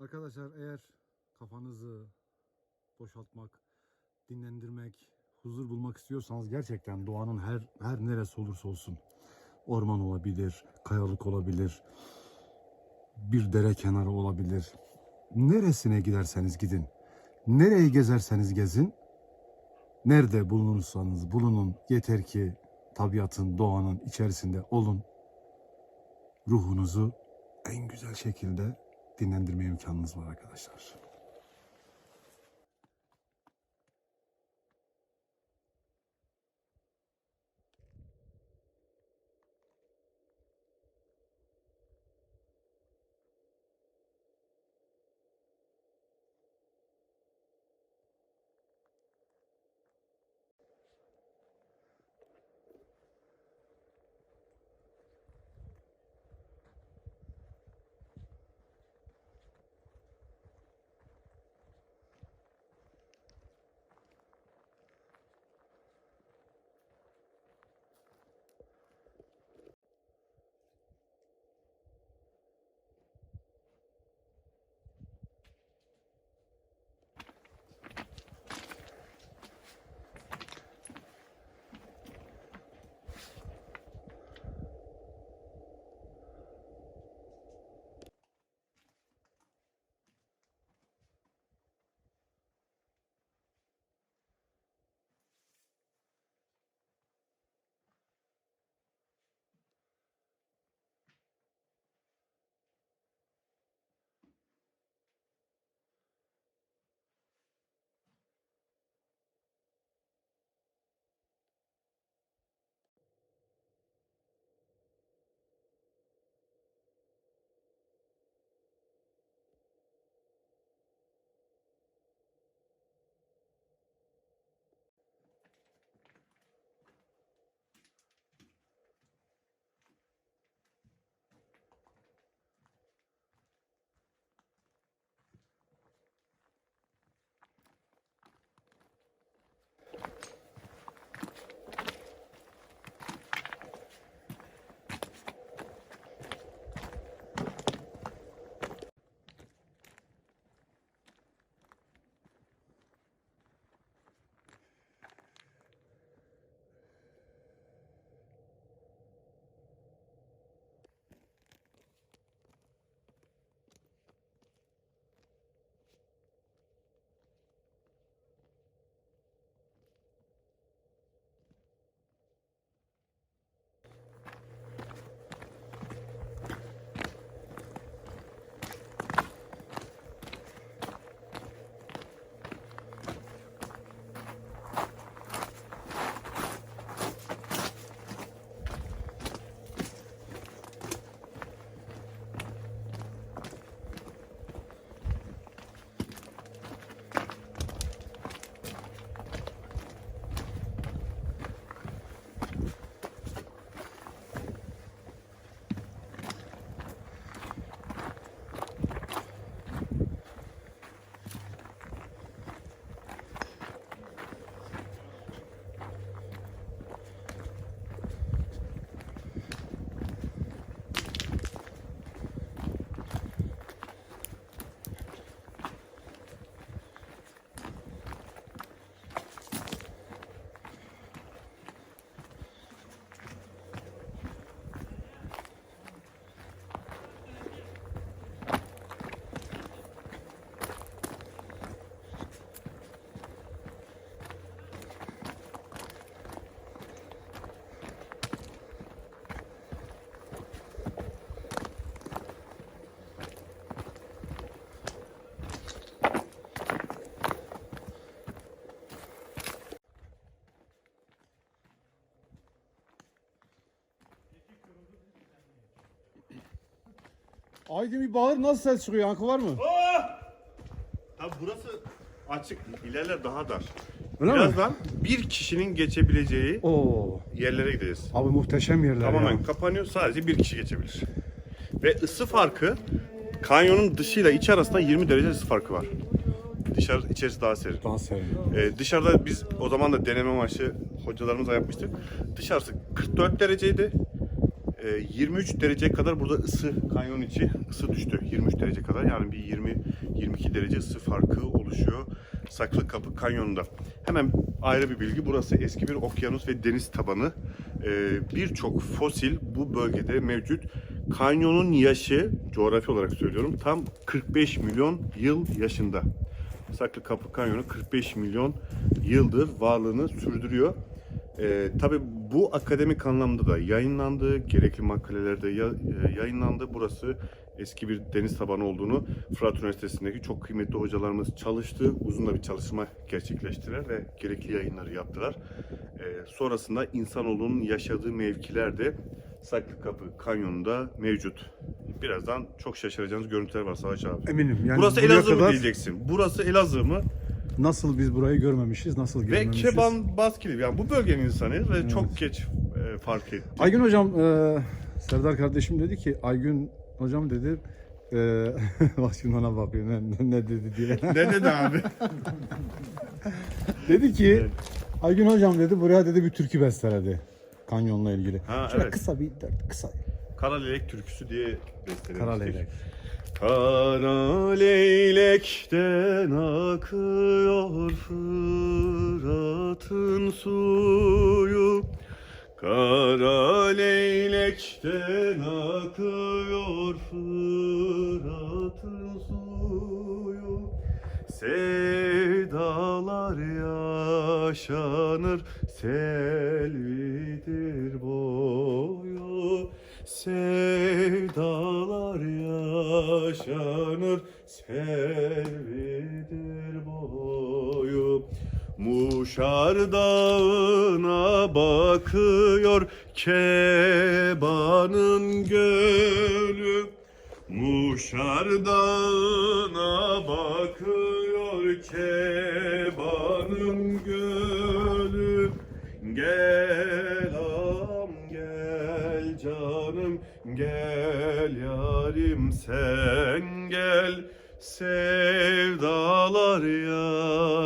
Arkadaşlar eğer kafanızı boşaltmak, dinlendirmek, huzur bulmak istiyorsanız gerçekten doğanın her her neresi olursa olsun orman olabilir, kayalık olabilir, bir dere kenarı olabilir. Neresine giderseniz gidin, nereyi gezerseniz gezin, nerede bulunursanız bulunun yeter ki tabiatın, doğanın içerisinde olun. Ruhunuzu en güzel şekilde dinlendirme imkanınız var arkadaşlar. Aydın bir bağır nasıl ses çıkıyor? Yankı var mı? Tabi burası açık. İlerler daha dar. Öyle mi? Birazdan bir kişinin geçebileceği Oo. yerlere gideceğiz. Abi muhteşem yerler Tamamen ya. kapanıyor. Sadece bir kişi geçebilir. Ve ısı farkı kanyonun dışıyla içi arasında 20 derece ısı farkı var. Dışarı içerisi daha serin. Daha serin. Ee, dışarıda biz o zaman da deneme amaçlı hocalarımızla yapmıştık. Dışarısı 44 dereceydi. E, 23 derece kadar burada ısı kanyon içi ısı düştü. 23 derece kadar yani bir 20-22 derece ısı farkı oluşuyor Saklı Kapı Kanyonu'nda. Hemen ayrı bir bilgi burası eski bir okyanus ve deniz tabanı. E, Birçok fosil bu bölgede mevcut. Kanyonun yaşı coğrafi olarak söylüyorum tam 45 milyon yıl yaşında. Saklı Kapı Kanyonu 45 milyon yıldır varlığını sürdürüyor. Ee, tabii bu akademik anlamda da yayınlandı, gerekli makalelerde e, yayınlandı. Burası eski bir deniz tabanı olduğunu Fırat Üniversitesi'ndeki çok kıymetli hocalarımız çalıştı. Uzun da bir çalışma gerçekleştirdiler ve gerekli yayınları yaptılar. Ee, sonrasında insanoğlunun yaşadığı mevkiler de Saklı Kapı Kanyonu'nda mevcut. Birazdan çok şaşıracağınız görüntüler var Savaş abi. Eminim. Yani Burası Elazığ mı kadar diyeceksin? Burası Elazığ mı? Nasıl biz burayı görmemişiz, nasıl Ve görmemişiz? Keban Baskili. Yani bu bölgenin insanıyız ve çok geç e, fark ettik. Aygün hocam, e, Serdar kardeşim dedi ki, Aygün hocam dedi, e, şimdi ona bakıyor ne, ne- ne dedi diye. ne dedi abi? dedi ki. Aygün hocam dedi, buraya dedi bir türkü besteledi. Kanyonla ilgili. Ha, Şöyle evet. kısa bir kısa. Kara Leylek türküsü diye bestelemiştik. Kara leylek. Kara leylekten akıyor Fırat'ın suyu. Kara leylekten akıyor Fırat'ın suyu. Sevdalar yaşanır selvidir boyu. Sevdalar yaşanır. Selvidir boyu. Muşar dağına bakıyor kebanın gölü. Muşar dağına bakıyor kebanın gel canım gel yarim sen gel Sevdalar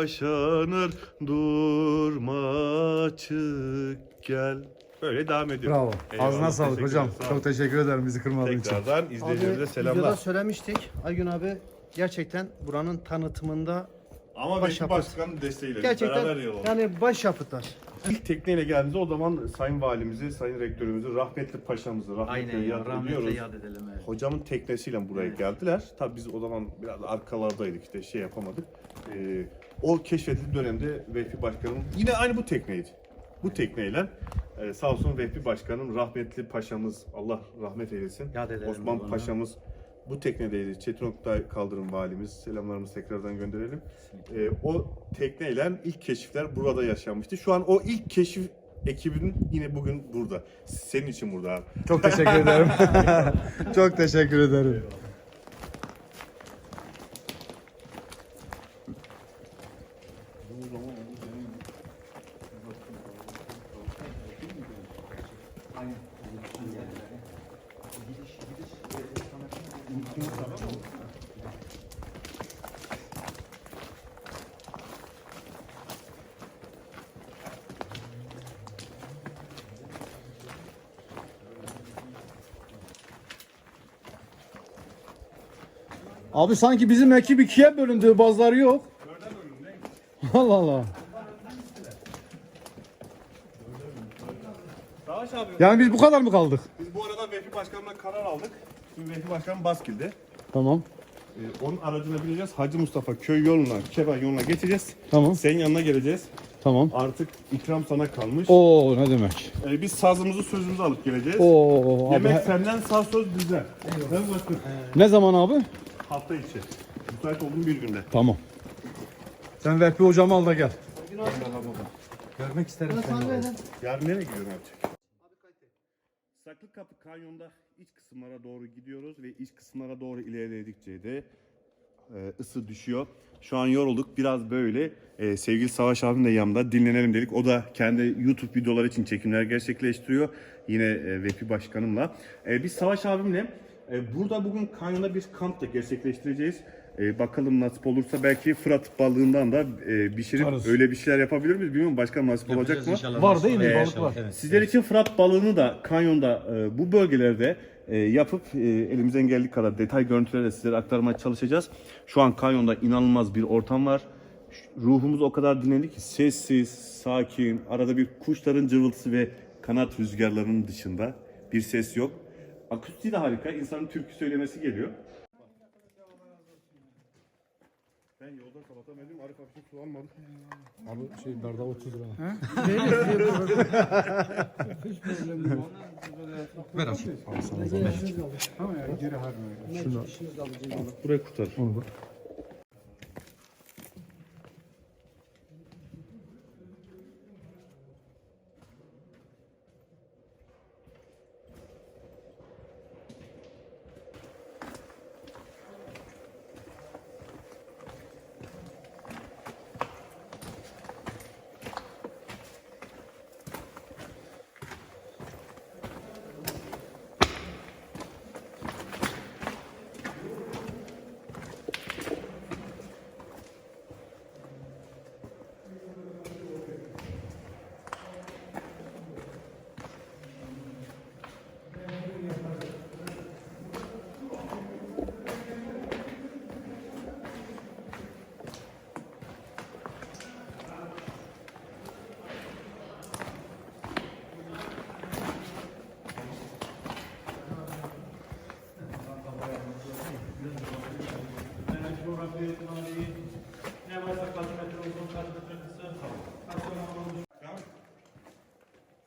yaşanır durma çık gel Böyle devam ediyor. Bravo. Eyvallah, Ağzına sağlık teşekkür hocam. sağ Çok teşekkür ederim bizi kırmadığın için. Tekrardan izleyicilerimize videoda selamlar. söylemiştik. Aygün abi gerçekten buranın tanıtımında Ama Baş belki yapıt. başkanın desteğiyle gerçekten beraber yol aldık. yani baş yapıtlar. İlk tekneyle geldiğimizde o zaman Sayın Valimizi, Sayın Rektörümüzü, rahmetli paşamızı, rahmetli Aynen ya. yad Rahmetle ediyoruz. yad edelim. Evet. Hocamın teknesiyle buraya Evet. geldiler. Tabii biz o zaman biraz arkalardaydık işte şey yapamadık. Ee, o keşfedildiği dönemde Vehbi Başkanım yine aynı bu tekneydi. Bu tekneyle e, sağ olsun Vehbi Başkanım, rahmetli paşamız, Allah rahmet eylesin. Yad edelim Osman babana. Paşamız bu teknedeydi. Çetin Oktay Kaldırım valimiz. Selamlarımızı tekrardan gönderelim. Ee, o tekneyle ilk keşifler burada yaşanmıştı. Şu an o ilk keşif ekibinin yine bugün burada. Senin için burada abi. Çok teşekkür ederim. Çok teşekkür ederim. Abi sanki bizim ekip ikiye bölündü, bazıları yok. Allah Allah. Savaş abi. Yani biz bu kadar mı kaldık? Biz bu arada Vehbi Başkan'la karar aldık. Şimdi Vehbi Başkan Baskil'de. Tamam. Ee, onun aracına bineceğiz. Hacı Mustafa köy yoluna, Keban yoluna geçeceğiz. Tamam. Senin yanına geleceğiz. Tamam. Artık ikram sana kalmış. Oo ne demek? Ee, biz sazımızı sözümüzü alıp geleceğiz. Oo abi. Yemek senden sağ söz bizden. Ne zaman abi? Hafta içi. Müsait olduğum bir günde. Tamam. Sen Vehbi hocamı al da gel. Görmek isterim seni. Yarın nereye gidiyorum artık? Saklı Kapı Kanyon'da iç kısımlara doğru gidiyoruz ve iç kısımlara doğru ilerledikçe de e, ısı düşüyor. Şu an yorulduk. Biraz böyle e, sevgili Savaş abim de yanımda dinlenelim dedik. O da kendi YouTube videoları için çekimler gerçekleştiriyor. Yine e, Vefi Başkanımla. E, biz Savaş abimle burada bugün kanyonda bir kamp da gerçekleştireceğiz. E, bakalım nasip olursa belki Fırat balığından da e, pişirip Tutarız. öyle bir şeyler yapabilir miyiz bilmiyorum. Başka nasip olacak mı? Var değil mi? olur Balık var. Evet. Sizler için Fırat balığını da kanyonda e, bu bölgelerde e, yapıp e, elimizden geldiği kadar detay görüntülerle sizlere aktarmaya çalışacağız. Şu an kanyonda inanılmaz bir ortam var. Ruhumuz o kadar dinlendi ki sessiz, sakin, arada bir kuşların cıvıltısı ve kanat rüzgarlarının dışında bir ses yok. Akustiği de harika. İnsanın türkü söylemesi geliyor. Ben yolda kapatamadım. Arif abi su almadı. Abi şey bardağı 30 lira. Ver abi. Al sana zahmet. Şunu Burayı kurtar. onu da.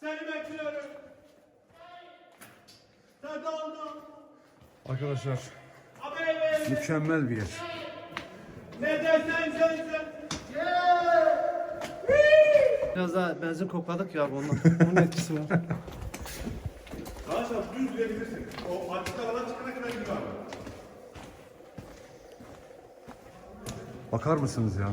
Seni bekliyorum. Sen oldun. Arkadaşlar mükemmel bir yer. Biraz daha benzin kokladık ya ondan. Onun etkisi var. Arkadaşlar düz gidebilirsin. O açık alana çıkana kadar gidiyor abi. Bakar mısınız ya?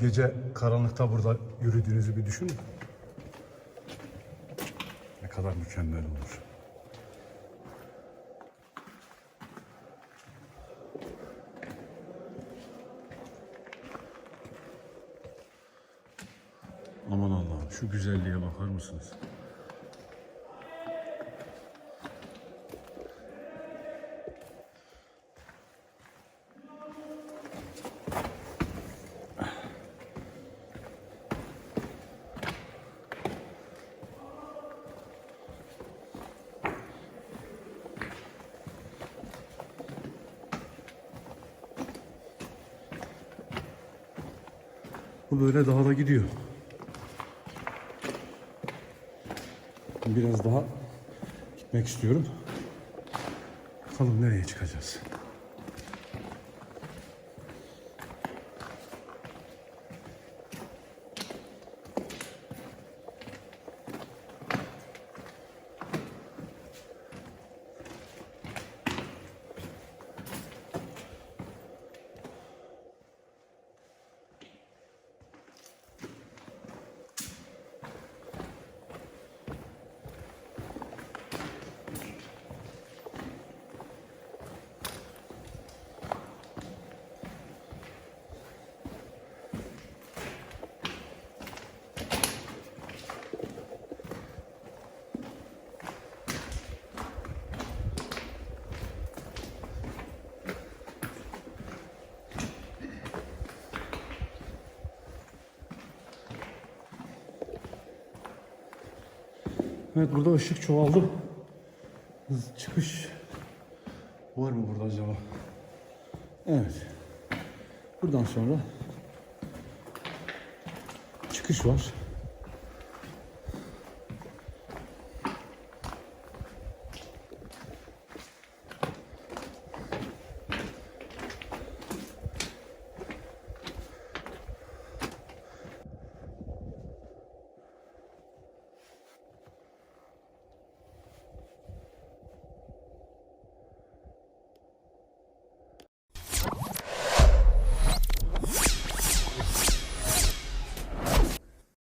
Gece karanlıkta burada yürüdüğünüzü bir düşünün. Ne kadar mükemmel olur. Aman Allah'ım şu güzelliğe bakar mısınız? Böyle daha da gidiyor. Biraz daha gitmek istiyorum. Bakalım nereye çıkacağız. Evet burada ışık çoğaldı. Çıkış var mı burada acaba? Evet. Buradan sonra çıkış var.